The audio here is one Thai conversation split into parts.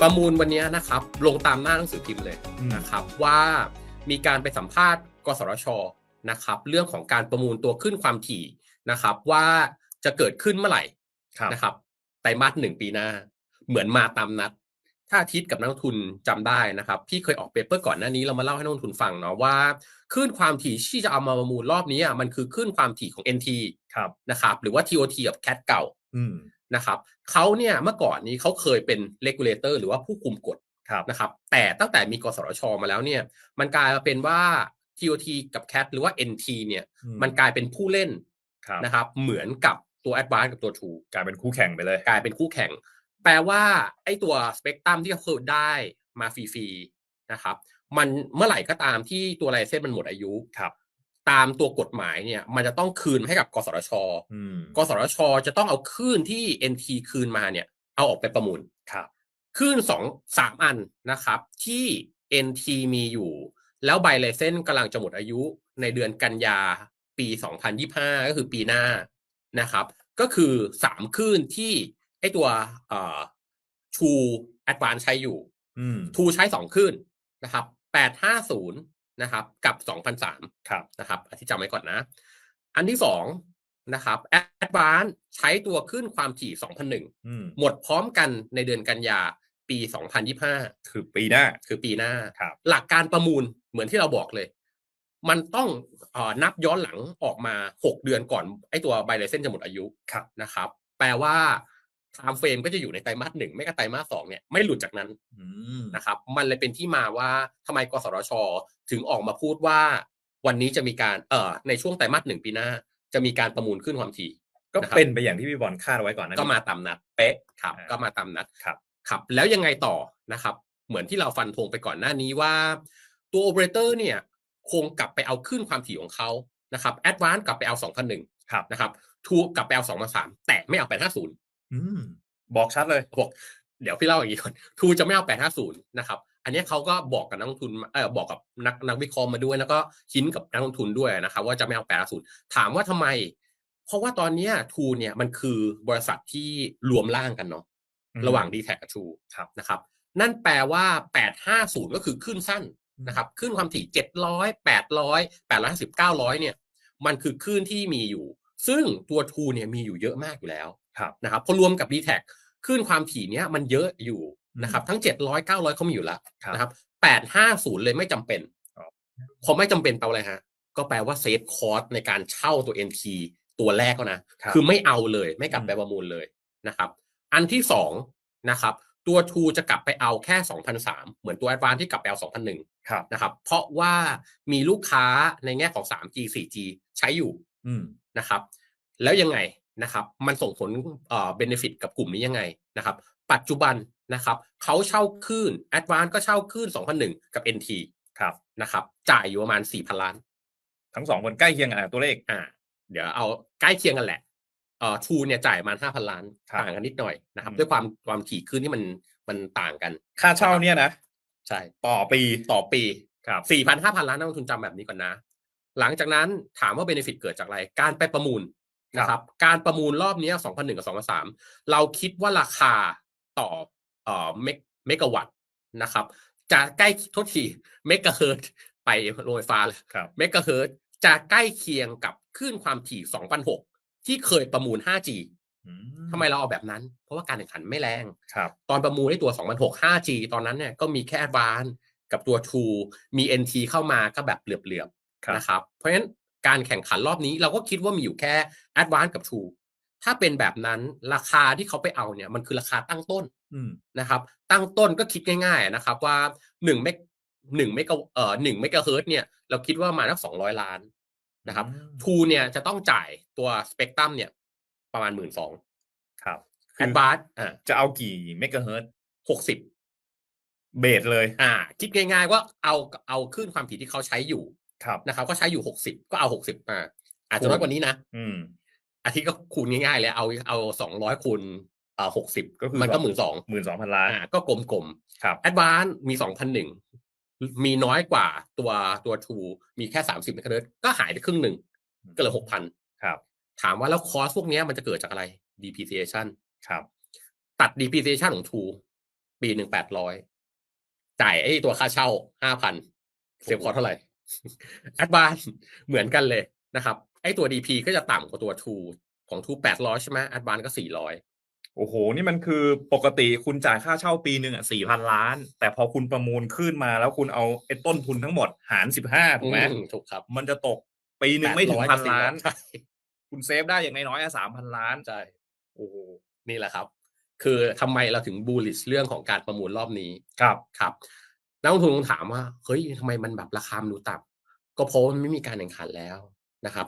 ประมูลวันนี้นะครับ ลงตามหน้าหนังสือพิมพ์เลยอืมนะครับ ว่ามีการไปสัมภาษณ์กสทชนะครับ เรื่องของการประมูลตัวขึ้นความถี่นะครับ ว่าจะเกิดขึ้นเมื่อไหร่ครับนะครับไตรมาสหนึ่งปีหน้า เหมือนมาตามนัด ถ้าอาทิตย์กับนักลงทุนจำได้นะครับพี่เคยออกเปเปอร์ก่อนหน้านี้เรามาเล่าให้นักลงทุนฟังเนาะว่าคลื่นความถี่ที่จะเอามาประมูลรอบนี้อะมันคือคลื่นความถี่ของ NT ครับนะครับ หรือว่า TOT กับ CAT เก่าอืม นะครับเขาเนี่ยเมื่อก่อนนี้เขาเคยเป็น regulator หรือว่าผู้คุมกฎครับนะครับแต่ตั้งแต่มีกสทชมาแล้วเนี่ยมันกลายมาเป็นว่า TOT กับ CAT หรือว่า NT เนี่ยอืมมันกลายเป็นผู้เล่นครับนะครับเหมือนกับตัว Advance กับตัว True กลายเป็นคู่แข่งไปเลย กลายเป็นคู่แข่ง แปลว่าไอ้ตัวสเปกตรัมที่เขาเคยได้มาฟรีๆนะครับมันเมื่อไหร่ก็ตามที่ตัวไลเซนมันหมดอายุครับ ตามตัวกฎหมายเนี่ย มันจะต้องคืนให้กับกสทชอืมกสทชจะต้องเอาคลื่นที่ NT คืนมาเนี่ย เอาออกไปประมูลครับคลื่นสองสามอันนะครับ ที่ NT มีอยู่ แล้วใบไลเซนกำลังจะหมดอายุในเดือนกันยาปี 2025 ก็คือปีหน้านะครับ ก็คือสามคลื่นที่ไอตัวเอ่อ True Advance ใช้อยู่อืม True ใช้สองคลื่นนะครับ850นะครับ กับ 2003ครับนะครับอันที่จำไว้ก่อนนะ อันที่สองนะครับ Advance ใช้ตัวขึ้นความถี่ 2001อืมหมดพร้อมกันในเดือนกันยาปี 2025 คือปีหน้าคือปีหน้าครับหลักการประมูลเหมือนที่เราบอกเลย มันต้องเออนับย้อนหลังออกมา 6 เดือนก่อนไอ้ตัวใบไลเซนจะหมดอายุครับนะครับ แปลว่า ไทม์เฟรมก็จะอยู่ในไตรมาสหนึ่งไม่ก็ไตรมาสสองเนี่ยไม่หลุดจากนั้นอืมนะครับ มันเลยเป็นที่มาว่าทำไมกสทช ถึงออกมาพูดว่า วันนี้จะมีการเอ่อในช่วงไตรมาสหนึ่งปีหน้า จะมีการประมูลขึ้นความถี่ก็นะครับเป็นไปอย่างที่พี่บอลคาดเอาไว้ก่อนหนะก็มาตามนัดเป๊ะครับอ่าก็มาตามนัดครับครับแล้วยังไงต่อนะครับ เหมือนที่เราฟันธงไปก่อนหน้านี้ว่า ตัวโอเปอเรเตอร์เนี่ยคงกลับไปเอาขึ้นความถี่ของเขานะครับแอดวานกลับไปเอา2001ครับนะครับทูกลับไปเอา2003แต่ไม่เอา850 อืม บอกชัดเลยบอกเดี๋ยวพี่เล่าอย่างนี้ก่อนทูจะไม่เอา850นะครับ อันนี้เขาก็บอกกับนักลงทุนเออบอกกับนักนักวิเคราะห์มาด้วย แล้วก็หินกับนักลงทุนด้วยนะครับ ว่าจะไม่เอา850ถามว่าทำไม เพราะว่าตอนเนี้ทูเนี่ยมันคือบริษัทที่รวมร่างกันเนาะอืมระหว่าง d t แทกับทูครับนะครับ นั่นแปลว่า850ก็คือขึ้นสั้นนะครับขึ้นความถี่700 800 850 900เนี่ย มันคือคลื่นที่มีอยู่ ซึ่งตัวทูเนี่ยมีอยู่เยอะมากอยู่แล้ว ครับนะครับพอรวมกับ d t แทคลื่นความถี่เนี้ยมันเยอะอยู่นะครับทั้ง 700 900เขามีอยู่แล้วครับนะครับ850 เลยไม่จำเป็นอ๋อพอไม่จำเป็นแปลว่าอะไรฮะ ก็แปลว่าเซฟคอร์สในการเช่าตัว NT ตัวแรกก็นะครับคือไม่เอาเลยไม่กลับอืมไปประมูลเลยนะครับ อันที่สองนะครับ ตัว True จะกลับไปเอาแค่2,003เหมือนตัว Advance ที่กลับไปเอา2,001ครับนะครับ เพราะว่ามีลูกค้าในแง่ของ 3G 4G ใช้อยู่อืมนะครับ แล้วยังไง นะครับมันส่งผลเอ่อเบนฟิตกับกลุ่มนี้ยังไงนะครับ ปัจจุบันนะครับเขาเช่าคลื่น Advance ก็เช่าคลื่น2,001 กับ NT ครับนะครับ จ่ายอยู่ประมาณ 4,000 ล้าน ทั้งสองคนใกล้เคียงกันอะตัวเลขอ่า เดี๋ยวเอาใกล้เคียงกันแหละเอ่อทูเนี่ยจ่ายประมาณ5,000ล้านครับต่างกันนิดหน่อยนะครับอืมด้วยความความถี่คลื่นที่มันมันต่างกัน ค่าเช่าเนี่ยนะใช่ต่อปีต่อปีครับสี่พันห้าพันล้านนักลงทุนจำแบบนี้ก่อนนะ หลังจากนั้นถามว่าเบนฟิตเกิดจากอะไร การไปประมูล นะครับการประมูลรอบเนี้สองพันหนึ่งกับสองพันสามเราคิดว่าราคาต่อเอ่อเมกเมกะวัตต์นะครับ จะใกล้โทษทีเมกะเฮิรตซ์ไปโรงไฟฟ้าเลยครับเมกะเฮิรตซ์จะใกล้เคียงกับคลื่นความถี่2,006 ที่เคยประมูล 5G อืทำไมเราเอาแบบนั้น เพราะว่าการแข่งขันไม่แรงครับตอนประมูลในตัว 2006 5G ตอนนั้นเนี่ยก็มีแค่ Advance กับตัว True มี NT เข้ามาก็แบบเหลือบครับๆนะครับ เพราะฉะนั้น การแข่งขันรอบนี้ เราก็คิดว่ามีอยู่แค่ Advance กับ True ถ้าเป็นแบบนั้นราคาที่เขาไปเอาเนี่ยมันคือราคาตั้งต้นอืมนะครับ ตั้งต้นก็คิดง่ายๆนะครับว่า1เมก1เมกะเอ่อ1เมกะเฮิรตซ์เนี่ยเราคิดว่าประมาณสัก200ล้านนะครับอืม True เนี่ยจะต้องจ่ายตัวสเปกตรัมเนี่ยประมาณ1 2 0 0 0ครับแอดวานซ์อ่าจะเอากี่เมกะเฮิรตซ์หกสิบเบสเลย อ่า คิดง่ายๆว่าเอาเอาคลื่นความถี่ที่เขาใช้อยู่ ครับนะครับก็ใช้อยู่หกสิบก็เอาหกสิบมา อาจจะน้อยกว่านี้นะอืมอาทิตย์ก็คูณง่ายๆเลยเอาเอาสองร้อยคูณอ่าหกสิบก็คือมันก็หมื่นสองหมื่นสองพันล้านอ่าก็กลมครับๆแอดวานมีสองพันหนึ่งมีน้อยกว่าตัวตัวทูมีแค่สามสิบเมกะเฮิรตซ์ก็หายไปครึ่งหนึ่งก็เหลือหกพันครับ ถามว่าแล้วคอสพวกเนี้ยมันจะเกิดจากอะไร depreciation ครับ ตัด depreciation ของทูปีหนึ่งแปดร้อยจ่ายไอ้ตัวค่าเช่าห้าพันเซฟคอร์เท่าไหร่ แอดวานเหมือนกันเลยนะครับ ไอ้ตัว DP ก็จะต่ำกว่าตัว True ของ True แปดร้อยใช่ไหมแอดวานก็สี่ร้อยโอ้โห นี่มันคือปกติคุณจ่ายค่าเช่าปีหนึ่งอะสี่พันล้าน แต่พอคุณประมูลขึ้นมาแล้วคุณเอาไอ้ต้นทุนทั้งหมดหารสิบห้าถูกไหมถูกครับ มันจะตกปีหนึ่งไม่ถึง800พันล้านใช่คุณเซฟได้อย่างน้อยๆสามพันล้านใช่โอ้โหนี่แหละครับ คือทำไมเราถึงบูลลิชเรื่องของการประมูลรอบนี้ครับครับ นักลงทุนคงถามว่าเฮ้ยทำไมมันแบบราคามันดูต่ำก็เพราะมันไม่มีการแข่งขันแล้วนะครับ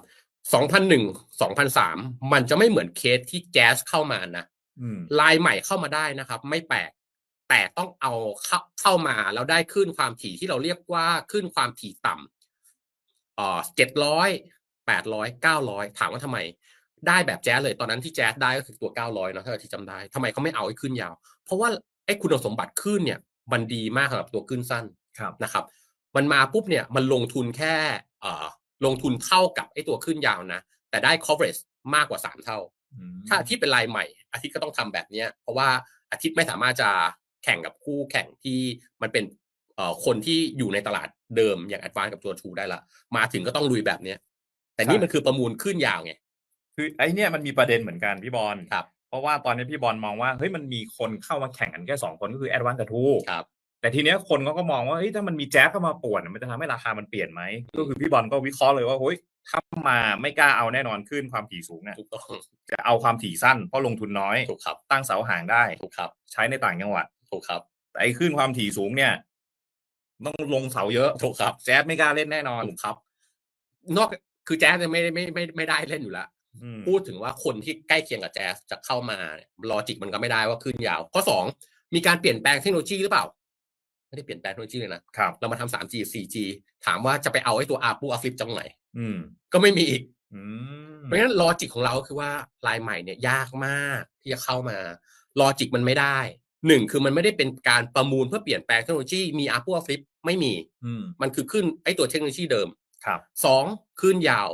2001 2003 มันจะไม่เหมือนเคสที่แจ๊สเข้ามานะอืมลายใหม่เข้ามาได้นะครับ ไม่แปลกแต่ต้องเอาเข้าเข้ามาแล้วได้ขึ้นความถี่ที่เราเรียกว่าขึ้นความถี่ต่ำเอ่อเจ็ดร้อยแปดร้อยเก้าร้อยถามว่าทำไม ได้แบบแจ๊สเลยตอนนั้นที่แจ๊สได้ก็คือตัวเก้าร้อยเนาะถ้าที่จำได้ทำไมเขาไม่เอาให้ขึ้นยาว เพราะว่าไอ้คุณสมบัติขึ้นเนี่ย มันดีมากสำหรับตัวขึ้นสั้นครับนะครับ มันมาปุ๊บเนี่ยมันลงทุนแค่เอ่อลงทุนเท่ากับไอ้ตัวขึ้นยาวนะ แต่ได้ coverage มากกว่าสามเท่าอืมถ้าอาทิตย์เป็นรายใหม่ อาทิตย์ก็ต้องทำแบบเนี้ยเพราะว่าอาทิตย์ไม่สามารถจะแข่งกับคู่แข่งที่มันเป็นเอ่อคนที่อยู่ในตลาดเดิมอย่างแอดวานกับตัวทูได้ละ มาถึงก็ต้องลุยแบบเนี้ยแต่นี่มันคือประมูลขึ้นยาวไงคือไอ้เนี่ยมันมีประเด็นเหมือนกันพี่บอลครับ เพราะว่าตอนนี้พี่บอลมองว่าเฮ้ยมันมีคนเข้ามาแข่งกันแค่สองคนก็คือแอดวานกับทูครับแต่ทีเนี้ยคนเขาก็มองว่าเฮ้ยถ้ามันมีแจ๊สเข้ามาป่วนมันจะทำให้ราคามันเปลี่ยนไหมก็คือพี่บอลก็วิเคราะห์เลยว่าเฮ้ยถ้ามาไม่กล้าเอาแน่นอนขึ้นความถี่สูงเนี่ยถูกต้องจะเอาความถี่สั้นเพราะลงทุนน้อยถูกครับตั้งเสาห่างได้ถูกครับ ใช้ในต่างจังหวัดถูกครับ แต่ไอ้ขึ้นความถี่สูงเนี่ย ต้องลงเสาเยอะถูกครับ แจ๊สไม่กล้าเล่นแน่นอนถูกครับ นอกคือแจ๊สเนี่ยไม่ได้ไม่ไม่ไม่ได้เล่นอยู่แล้วอืม พูดถึงว่าคนที่ใกล้เคียงกับแจ๊สจะเข้ามาลอจิกมันก็ไม่ได้ว่าขึ้นยาว ข้อสองมีการเปลี่ยนแปลงเทคโนโลยีหรือเปล่า ไม่ได้เปลี่ยนแปลงเทคโนโลยีเลยนะครับเรามาทำ 3G 4G ถามว่าจะไปเอาไอ้ตัว ARPU uplift จังไหนอืมก็ไม่มีอีกอืมเพราะฉะนั้นลอจิกของเราก็คือว่าลายใหม่เนี่ยยากมากที่จะเข้ามาลอจิกมันไม่ได้หนึ่งคือมันไม่ได้เป็นการประมูลเพื่อเปลี่ยนแปลงเทคโนโลยีมี ARPU uplift ไม่มีอืมมันคือขึ้นไอ้ตัวเทคโนโลยีเดิมครับสองขึ้นยาว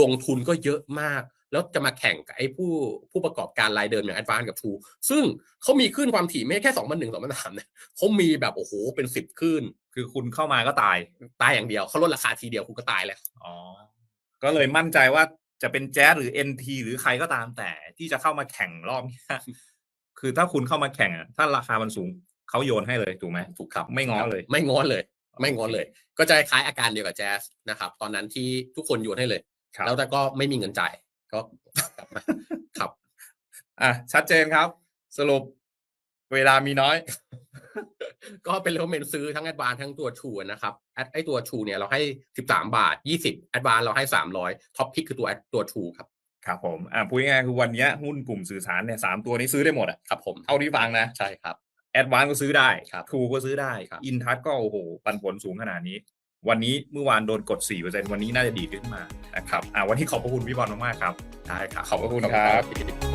ลงทุนก็เยอะมาก แล้วจะมาแข่งกับไอ้ผู้ผู้ประกอบการรายเดิมอย่าง Advance กับ True ซึ่งเขามีขึ้นความถี่ไม่ใช่แค่สองพันหนึ่งสองพันสามเนี่ยเขามีแบบโอ้โหเป็นสิบขึ้น คือคุณเข้ามาก็ตายตายอย่างเดียวเขาลดราคาทีเดียวคุณก็ตายแล้วอ๋อก็เลยมั่นใจว่าจะเป็นแจ๊สหรือ NT หรือใครก็ตามแต่ที่จะเข้ามาแข่งรอบเนี้ยคือถ้าคุณเข้ามาแข่งอะถ้าราคามันสูงเขาโยนให้เลยถูกไหมถูกครับไม่ง้อเลย ไม่ง้อเลย ไม่ง้อเลย ก็จะคล้ายอาการเดียวกับแจ๊สนะครับ ตอนนั้นที่ทุกคนโยนให้เลยครับแล้วแต่ก็ไม่มีเงินจ่าย ก็กลับมาครับ อะชัดเจนครับ สรุปเวลามีน้อย ก็เป็นเรื่องเมนซื้อทั้ง Advance ทั้งตัว True นะครับแอดไอตัว True เนี่ยเราให้13บาท20 Advance เราให้300ท็อปพิกคือตัวตัว True ครับครับผมอะพูดง่ายๆคือวันเนี้ยหุ้นกลุ่มสื่อสารเนี่ยสามตัวนี้ซื้อได้หมดอะครับผมเท่าที่ฟังนะใช่ครับแอดวานก็ซื้อได้ครับทรูก็ซื้อได้ครับอินทัศก็โอ้โห ปันผลสูงขนาดนี้ วันนี้เมื่อวานโดนกด 4%วันนี้น่าจะดีขึ้นมานะครับอ่าวันนี้ขอบพระคุณพี่บอลมากๆครับใช่ครับขอบพระคุณครับ